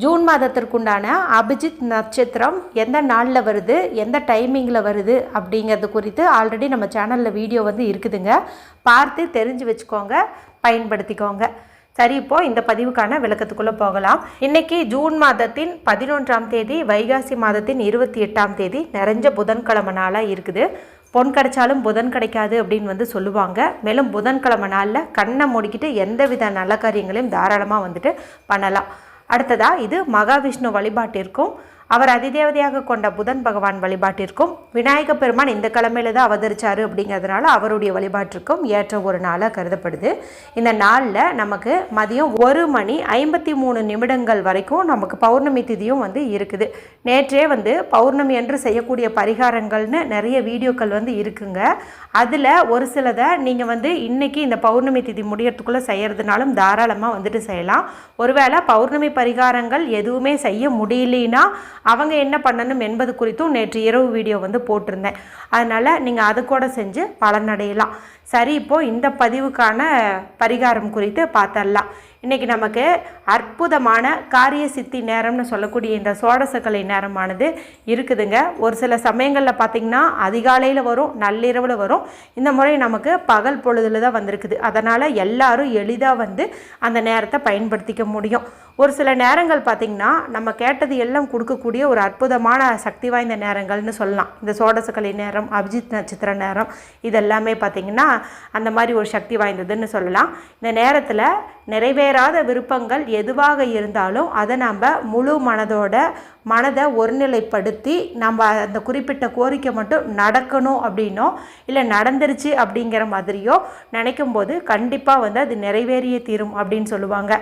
June மாதத்திற்குண்டான Abhijit நட்சத்திரம் எந்த நாளில் வருது எந்த டைமிங்கில் வருது அப்படிங்கிறது குறித்து ஆல்ரெடி நம்ம சேனலில் வீடியோ வந்து இருக்குதுங்க. பார்த்து தெரிஞ்சு வச்சுக்கோங்க பயன்படுத்திக்கோங்க. சரி இப்போ இந்த பதிவுக்கான விளக்கத்துக்குள்ளே போகலாம். இன்னைக்கு ஜூன் மாதத்தின் பதினொன்றாம் தேதி வைகாசி மாதத்தின் இருபத்தி எட்டாம் தேதி நிறைஞ்ச புதன்கிழமை நாளாக இருக்குது. பொன் கிடைச்சாலும் புதன் கிடைக்காது அப்படின்னு வந்து சொல்லுவாங்க. மேலும் புதன்கிழமை நாளில் கண்ணை மூடிக்கிட்டு எந்தவித நல்ல காரியங்களையும் தாராளமாக வந்துட்டு பண்ணலாம். அடுத்ததாக இது மகாவிஷ்ணு வழிபாட்டிற்கும் அவர் அதிதேவதையாக கொண்ட புதன் பகவான் வழிபாட்டிற்கும் விநாயக பெருமான் இந்த கிழமையில தான் அவதரிச்சாரு அப்படிங்கிறதுனால அவருடைய வழிபாட்டிற்கும் ஏற்ற ஒரு நாளாக கருதப்படுது. இந்த நாளில் நமக்கு மதியம் ஒரு மணி ஐம்பத்தி மூணு நிமிடங்கள் வரைக்கும் நமக்கு பௌர்ணமி திதியும் வந்து இருக்குது. நேற்றே வந்து பௌர்ணமி என்று செய்யக்கூடிய பரிகாரங்கள்னு நிறைய வீடியோக்கள் வந்து இருக்குங்க. அதில் ஒரு சிலதை நீங்கள் வந்து இன்னைக்கு இந்த பௌர்ணமி திதி முடியறதுக்குள்ளே செய்கிறதுனாலும் தாராளமாக வந்துட்டு செய்யலாம். ஒருவேளை பௌர்ணமி பரிகாரங்கள் எதுவுமே செய்ய முடியலனா அவங்க என்ன பண்ணணும் என்பது குறித்தும் நேற்று இரவு வீடியோ வந்து போட்டிருந்தேன். அதனால் நீங்கள் அது கூட செஞ்சு பலனடையலாம். சரி இப்போது இந்த பதிவுக்கான பரிகாரம் குறித்து பார்த்தரலாம் இன்றைக்கி நமக்கு அற்புதமான காரிய சித்தி நேரம்னு சொல்லக்கூடிய இந்த சோடசக்கலை நேரமானது இருக்குதுங்க. ஒரு சில சமயங்களில் பார்த்திங்கன்னா அதிகாலையில் வரும் நள்ளிரவில் வரும். இந்த முறை நமக்கு பகல் பொழுதில் தான் வந்திருக்குது. அதனால் எல்லாரும் எளிதாக வந்து அந்த நேரத்தை பயன்படுத்திக்க முடியும். ஒரு சில நேரங்கள் பார்த்திங்கன்னா நம்ம கேட்டது எல்லாம் கொடுக்கக்கூடிய ஒரு அற்புதமான சக்தி வாய்ந்த நேரங்கள்னு சொல்லலாம். இந்த சோடசக்கலை நேரம் அபிஜித் நட்சத்திர நேரம் இதெல்லாமே பார்த்திங்கன்னா அந்த மாதிரி ஒரு சக்தி வாய்ந்ததுன்னு சொல்லலாம். இந்த நேரத்தில் நிறைவே நிறைவேறாத விருப்பங்கள் எதுவாக இருந்தாலும் அதை நம்ம முழு மனதோட மனதை ஒருநிலைப்படுத்தி நம்ம அந்த குறிப்பிட்ட கோரிக்கை மட்டும் நடக்கணும் அப்படின்னோ இல்லை நடந்துருச்சு அப்படிங்கிற மாதிரியோ நினைக்கும் போது கண்டிப்பாக வந்து அது நிறைவேறிய தீரும் அப்படின்னு சொல்லுவாங்க.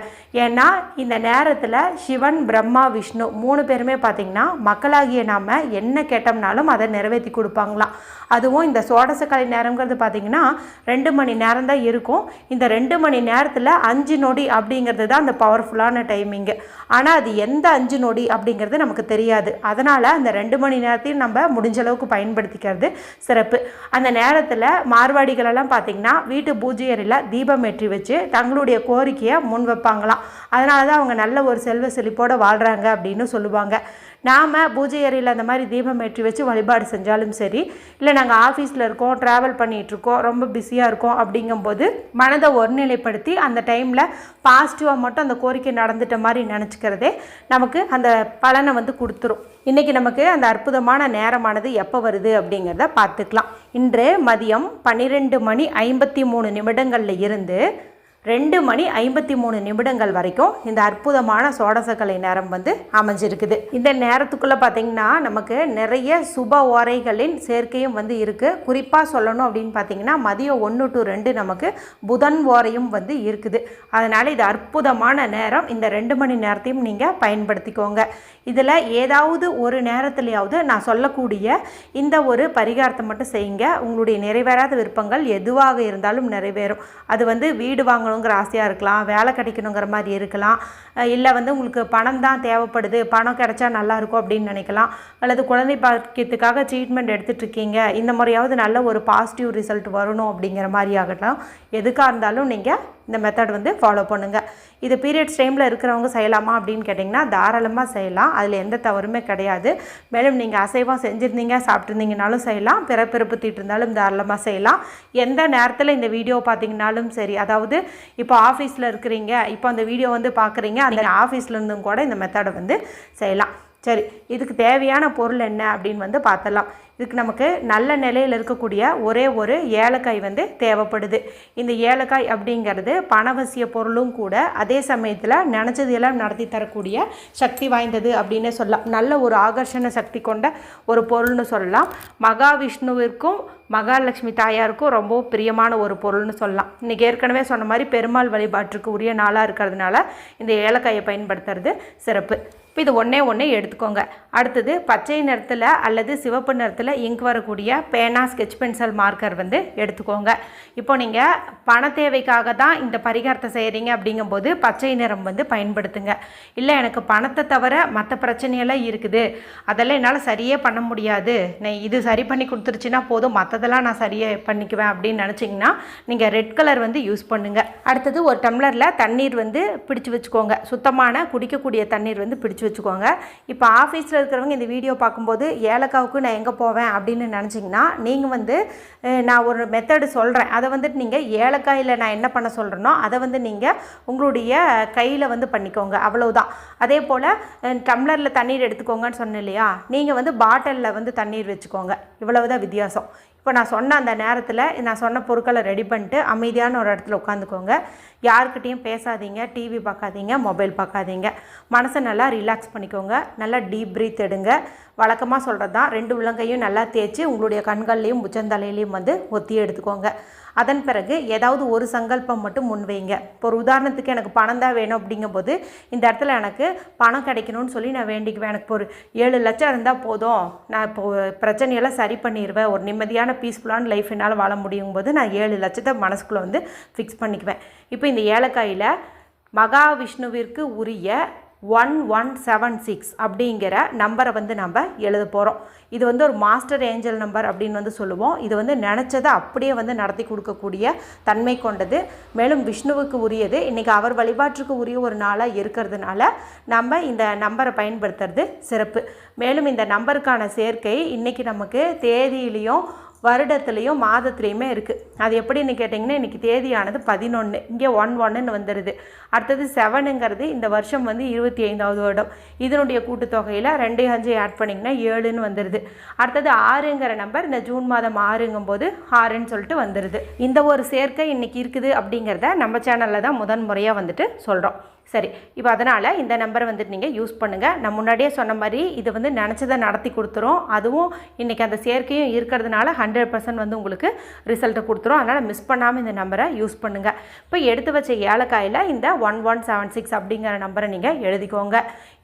ஏன்னா இந்த நேரத்தில் சிவன் பிரம்மா விஷ்ணு மூணு பேருமே பார்த்திங்கன்னா மக்களாகிய நாம் என்ன கேட்டோம்னாலும் அதை நிறைவேற்றி கொடுப்பாங்களாம். அதுவும் இந்த சோடசக்கலை நேரங்கிறது பார்த்திங்கன்னா ரெண்டு மணி நேரம் தான் இருக்கும். இந்த ரெண்டு மணி நேரத்தில் அஞ்சு நொடி அப்படிங்கிறது தான் அந்த பவர்ஃபுல்லான டைமிங்கு ஆனால் அது எந்த அஞ்சு நொடி அப்படிங்கிறது நமக்கு தெரியாது. அதனால் அந்த ரெண்டு மணி நேரத்தையும் நம்ம முடிஞ்ச அளவுக்கு பயன்படுத்திக்கிறது சிறப்பு. அந்த நேரத்தில் மார்வாடிகளெல்லாம் பார்த்திங்கன்னா வீட்டு பூஜை அறையில் தீபம் ஏற்றி வச்சு தங்களுடைய கோரிக்கையை முன் வைப்பாங்களாம் அதனால தான் அவங்க நல்ல ஒரு செல்வ செழிப்போடு வாழ்கிறாங்க அப்படின்னு சொல்லுவாங்க. நாம் பூஜை அறையில் அந்த மாதிரி தீபம் ஏற்றி வச்சு வழிபாடு செஞ்சாலும் சரி இல்லை நாங்கள் ஆஃபீஸில் இருக்கோம் ட்ராவல் பண்ணிகிட்ருக்கோம் ரொம்ப பிஸியாக இருக்கோம் அப்படிங்கும்போது மனதை ஒருநிலைப்படுத்தி அந்த டைமில் பாசிட்டிவாக மட்டும் அந்த கோரிக்கை நடந்துட்ட மாதிரி நினச்சிக்கிறதே நமக்கு அந்த பலனை வந்து கொடுத்துரும். இன்றைக்கி நமக்கு அந்த அற்புதமான நேரமானது எப்போ வருது அப்படிங்கிறத பார்த்துக்கலாம். இன்று மதியம் பன்னிரெண்டு மணி ஐம்பத்தி மூணு நிமிடங்களில் இருந்து ரெண்டு மணி ஐம்பத்தி மூணு நிமிடங்கள் வரைக்கும் இந்த அற்புதமான சோடசக்கலை நேரம் வந்து அமைஞ்சிருக்குது. இந்த நேரத்துக்குள்ளே பார்த்திங்கன்னா நமக்கு நிறைய சுப ஓரைகளின் சேர்க்கையும் வந்து இருக்குது குறிப்பாக சொல்லணும் அப்படின்னு பார்த்தீங்கன்னா மதியம் ஒன்று டு ரெண்டு நமக்கு புதன் ஓரையும் வந்து இருக்குது. அதனால் இது அற்புதமான நேரம். இந்த ரெண்டு மணி நேரத்தையும் நீங்கள் பயன்படுத்திக்கோங்க. இதில் ஏதாவது ஒரு நேரத்துலையாவது நான் சொல்லக்கூடிய இந்த ஒரு பரிகாரத்தை மட்டும் செய்யுங்க. உங்களுடைய நிறைவேறாத விருப்பங்கள் எதுவாக இருந்தாலும் நிறைவேறும். அது வந்து வீடு வாங்கணுங்கிற ஆசையாக இருக்கலாம் வேலை கிடைக்கணுங்கிற மாதிரி இருக்கலாம். இல்லை வந்து உங்களுக்கு பணம் தான் தேவைப்படுது பணம் கிடைச்சா நல்லாயிருக்கும் அப்படின்னு நினைக்கலாம். அல்லது குழந்தை பாக்கியத்துக்காக ட்ரீட்மெண்ட் எடுத்துகிட்டு இருக்கீங்க இந்த முறையாவது நல்ல ஒரு பாசிட்டிவ் ரிசல்ட் வரணும் அப்படிங்கிற மாதிரி ஆகட்டும். எதுக்காக இருந்தாலும் நீங்கள் இந்த மெத்தட் வந்து ஃபாலோ பண்ணுங்கள் இது பீரியட்ஸ் டைமில் இருக்கிறவங்க செய்யலாமா அப்படின்னு கேட்டிங்கன்னா தாராளமாக செய்யலாம். அதில் எந்த தவறுமே கிடையாது. மேலும் நீங்கள் அசைவம் செஞ்சுருந்தீங்க சாப்பிட்ருந்தீங்கனாலும் செய்யலாம். பிறப்பிறப்பு தீட்டிருந்தாலும் தாராளமாக செய்யலாம். எந்த நேரத்தில் இந்த வீடியோ பார்த்தீங்கனாலும் சரி அதாவது இப்போ ஆஃபீஸில் இருக்கிறீங்க இப்போ அந்த வீடியோ வந்து பார்க்குறீங்க அந்த ஆஃபீஸில் இருந்தும் கூட இந்த மெத்தடை வந்து செய்யலாம். சரி இதுக்கு தேவையான பொருள் என்ன அப்படின்னு வந்து பார்த்தலாம் இதுக்கு நமக்கு நல்ல நிலையில் இருக்கக்கூடிய ஒரே ஒரு ஏலக்காய் வந்து தேவைப்படுது. இந்த ஏலக்காய் அப்படிங்கிறது பணவசிய பொருளும் கூட அதே சமயத்தில் நினச்சது எல்லாம் நடத்தி தரக்கூடிய சக்தி வாய்ந்தது அப்படின்னு சொல்லலாம். நல்ல ஒரு ஆகர்ஷண சக்தி கொண்ட ஒரு பொருள்னு சொல்லலாம். மகாவிஷ்ணுவிற்கும் மகாலட்சுமி தாயாருக்கும் ரொம்ப பிரியமான ஒரு பொருள்னு சொல்லலாம். இன்றைக்கி ஏற்கனவே சொன்ன மாதிரி பெருமாள் வழிபாட்டுக்கு உரிய நாளாக இருக்கிறதுனால இந்த ஏலக்காயை பயன்படுத்துறது சிறப்பு. இப்போ இது ஒன்றே ஒன்று எடுத்துக்கோங்க. அடுத்தது பச்சை நிறத்தில் அல்லது சிவப்பு நிறத்தில் இங்க் வரக்கூடிய பேனா ஸ்கெட்ச் பென்சில் மார்க்கர் வந்து எடுத்துக்கோங்க. இப்போ நீங்கள் பண தேவைக்காக தான் இந்த பரிகாரத்தை செய்கிறீங்க அப்படிங்கும்போது பச்சை நிறம் வந்து பயன்படுத்துங்க. இல்லை எனக்கு பணத்தை தவிர மற்ற பிரச்சனையெல்லாம் இருக்குது. அதெல்லாம் என்னால் சரியே பண்ண முடியாது. நான் இது சரி பண்ணி கொடுத்துருச்சுன்னா போதும். மற்றதெல்லாம் நான் சரியே பண்ணிக்குவேன் அப்படின்னு நினச்சிங்கன்னா நீங்கள் ரெட் கலர் வந்து யூஸ் பண்ணுங்கள் அடுத்தது ஒரு டம்ளரில் தண்ணீர் வந்து பிடிச்சு வச்சுக்கோங்க. சுத்தமான குடிக்கக்கூடிய தண்ணீர் வந்து பிடிச்சு வச்சுக்கோங்க. இப்போ ஆஃபீஸில் இருக்கிறவங்க இந்த வீடியோ பார்க்கும்போது ஏலக்காவுக்கு நான் எங்கே போவேன்? அப்படின்னு நினச்சிங்கன்னா நீங்கள் வந்து நான் ஒரு மெத்தடு சொல்கிறேன் அதை வந்துட்டு நீங்கள் ஏலக்காயில் நான் என்ன பண்ண சொல்கிறேனோ அதை வந்து நீங்கள் உங்களுடைய கையில் வந்து பண்ணிக்கோங்க. அவ்வளவுதான். அதே போல் டம்ளரில் தண்ணீர் எடுத்துக்கோங்கன்னு சொன்னேன் இல்லையா? நீங்கள் வந்து பாட்டிலில் வந்து தண்ணீர் வச்சுக்கோங்க. இவ்வளவுதான் வித்தியாசம். இப்போ நான் சொன்ன அந்த நேரத்தில் நான் சொன்ன பொருட்களை ரெடி பண்ணிட்டு அமைதியான ஒரு இடத்துல உட்காந்துக்கோங்க. யாருக்கிட்டேயும் பேசாதீங்க டிவி பார்க்காதீங்க மொபைல் பார்க்காதீங்க. மனசை நல்லா ரிலாக்ஸ் பண்ணிக்கோங்க. நல்லா டீப் ப்ரீத் எடுங்க. வழக்கமாக சொல்கிறது தான் ரெண்டு உள்ளங்கையும் நல்லா தேய்ச்சி உங்களுடைய கண்கள்லேயும் உச்சந்தலையிலையும் வந்து ஒத்தி எடுத்துக்கோங்க. அதன் பிறகு ஏதாவது ஒரு சங்கல்பம் மட்டும் முன்வைங்க. இப்போ ஒரு உதாரணத்துக்கு எனக்கு பணம் தான் வேணும் அப்படிங்கும்போது இந்த இடத்துல எனக்கு பணம் கிடைக்கணும்னு சொல்லி நான் வேண்டிக்குவேன். எனக்கு இப்போ ஒரு ஏழு லட்சம் இருந்தால் போதும். நான் இப்போ பிரச்சனையெல்லாம் சரி பண்ணிடுவேன் ஒரு நிம்மதியான பீஸ்ஃபுல்லான லைஃப் என்னால் வாழ முடியும் போது நான் ஏழு லட்சத்தை மனசுக்குள்ளே வந்து ஃபிக்ஸ் பண்ணிக்குவேன். இப்போ இந்த ஏலக்காயில் மகாவிஷ்ணுவிற்கு உரிய ஒன் ஒன் செவன் சிக்ஸ் அப்படிங்கிற நம்பரை வந்து நம்ம எழுத போகிறோம் இது வந்து ஒரு மாஸ்டர் ஏஞ்சல் நம்பர் அப்படின்னு வந்து சொல்லுவோம். இது வந்து நினச்சதை அப்படியே வந்து நடத்தி கொடுக்கக்கூடிய தன்மை கொண்டது. மேலும் விஷ்ணுவுக்கு உரியது. இன்றைக்கி அவர் வழிபாட்டுக்கு உரிய ஒரு நாளாக இருக்கிறதுனால நம்ம இந்த நம்பரை பயன்படுத்துறது சிறப்பு. மேலும் இந்த நம்பருக்கான சேர்க்கை இன்றைக்கி நமக்கு தேதியிலையும் வருடத்துலேயும் மாதத்துலேயுமே இருக்குது அது எப்படின்னு கேட்டிங்கன்னா இன்றைக்கி தேதியானது பதினொன்று இங்கே ஒன் ஒன்றுன்னு வந்துடுது அடுத்தது செவனுங்கிறது இந்த வருஷம் வந்து இருபத்தி ஐந்தாவது வருடம். இதனுடைய கூட்டுத்தொகையில் ரெண்டு அஞ்சு ஆட் பண்ணிங்கன்னா ஏழுன்னு வந்துடுது அடுத்தது ஆறுங்கிற நம்பர் இந்த ஜூன் மாதம் ஆறுங்கும்போது ஆறுன்னு சொல்லிட்டு வந்துடுது இந்த ஒரு சேர்க்கை இன்றைக்கி இருக்குது அப்படிங்கிறத நம்ம சேனலில் தான் முதன் முறையாக வந்துட்டு சொல்கிறோம் சரி இப்போ அதனால் இந்த நம்பரை வந்துட்டு நீங்கள் யூஸ் பண்ணுங்கள் நான் முன்னாடியே சொன்ன மாதிரி இது வந்து நினச்சதை நடத்தி கொடுத்துரும். அதுவும் இன்றைக்கி அந்த சேர்க்கையும் இருக்கிறதுனால ஹண்ட்ரட் பர்சன்ட் வந்து உங்களுக்கு ரிசல்ட்டை கொடுத்துரும். அதனால் மிஸ் பண்ணாமல் இந்த நம்பரை யூஸ் பண்ணுங்கள் இப்போ எடுத்து வச்ச ஏலக்காயில் இந்த ஒன் ஒன் செவன் சிக்ஸ் அப்படிங்கிற நம்பரை நீங்கள் எழுதிக்கோங்க.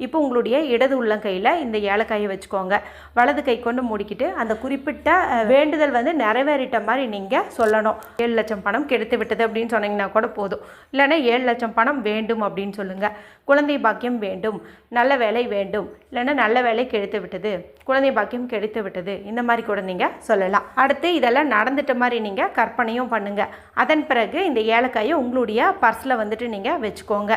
இப்போ உங்களுடைய இடது உள்ளங்கையில் இந்த ஏலக்காயை வச்சுக்கோங்க. வலது கை கொண்டு மூடிக்கிட்டு அந்த குறிப்பிட்ட வேண்டுதல் வந்து நிறைவேறிட்ட மாதிரி நீங்கள் சொல்லணும். ஏழு லட்சம் பணம் கெடுத்து விட்டது அப்படின்னு சொன்னீங்கன்னா கூட போதும். இல்லைன்னா ஏழு லட்சம் பணம் வேண்டும் அப்படின்னு சொல்லுங்கள் குழந்தை பாக்கியம் வேண்டும். நல்ல வேலை வேண்டும். இல்லைன்னா நல்ல வேலை கெடுத்து விட்டது. குழந்தை பாக்கியம் கெடுத்து விட்டது. இந்த மாதிரி கூட நீங்கள் சொல்லலாம். அடுத்து இதெல்லாம் நடந்துட்ட மாதிரி நீங்கள் கற்பனையும் பண்ணுங்கள் அதன் பிறகு இந்த ஏலக்காயை உங்களுடைய பர்ஸில் வந்துட்டு நீங்கள் வச்சுக்கோங்க.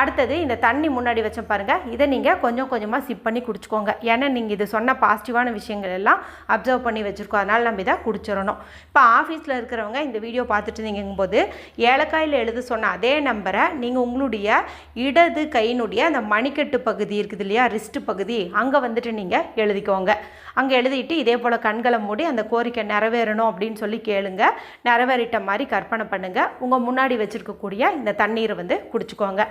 அடுத்தது இந்த தண்ணி முன்னாடி வச்சோம் பாருங்கள் இதை நீங்கள் கொஞ்சம் கொஞ்சமாக சிப் பண்ணி குடிச்சுக்கோங்க. ஏன்னா நீங்கள் இது சொன்ன பாசிட்டிவான விஷயங்கள் எல்லாம் அப்சர்வ் பண்ணி வச்சுருக்கோம். அதனால் நம்ம இதை குடிச்சிடணும். இப்போ ஆஃபீஸில் இருக்கிறவங்க இந்த வீடியோ பார்த்துட்டு இருந்தீங்கும்போது ஏலக்காயில் எழுத சொன்ன அதே நம்பரை நீங்கள் உங்களுடைய இடது கையினுடைய அந்த மணிக்கட்டு பகுதி இருக்குது இல்லையா? ரிஸ்ட் பகுதி அங்கே வந்துட்டு நீங்கள் எழுதிக்கோங்க. அங்கே எழுதிட்டு இதே போல் கண்களை மூடி அந்த கோரிக்கை நிறைவேறணும் அப்படின்னு சொல்லி கேளுங்க. நிறைவேறிட்ட மாதிரி கற்பனை பண்ணுங்கள் உங்கள் முன்னாடி வச்சுருக்கக்கூடிய இந்த தண்ணீரை வந்து குடிச்சுக்கோங்க.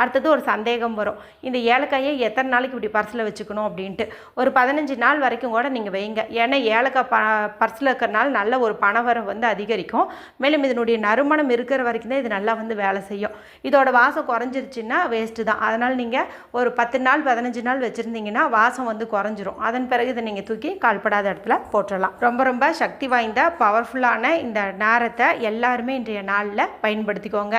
அடுத்தது ஒரு சந்தேகம் வரும். இந்த ஏலக்காயை எத்தனை நாளைக்கு இப்படி பர்ஸில் வச்சுக்கணும் அப்படின்ட்டு. ஒரு பதினஞ்சு நாள் வரைக்கும் கூட நீங்கள் வைங்க. ஏன்னா ஏலக்காய் ப பர்ஸில் இருக்கிறனால நல்ல ஒரு பணவரம் வந்து அதிகரிக்கும். மேலும் இதனுடைய நறுமணம் இருக்கிற வரைக்கும் தான் இது நல்லா வந்து வேலை செய்யும். இதோட வாசம் குறைஞ்சிருச்சுன்னா வேஸ்ட்டு தான். அதனால் நீங்கள் ஒரு பத்து நாள் பதினஞ்சு நாள் வச்சுருந்தீங்கன்னா வாசம் வந்து குறைஞ்சிரும். அதன் பிறகு இதை நீங்கள் தூக்கி கால்படாத இடத்துல போட்டுடலாம் ரொம்ப ரொம்ப சக்தி வாய்ந்த பவர்ஃபுல்லான இந்த நேரத்தை எல்லாருமே இன்றைய நாளில் பயன்படுத்திக்கோங்க.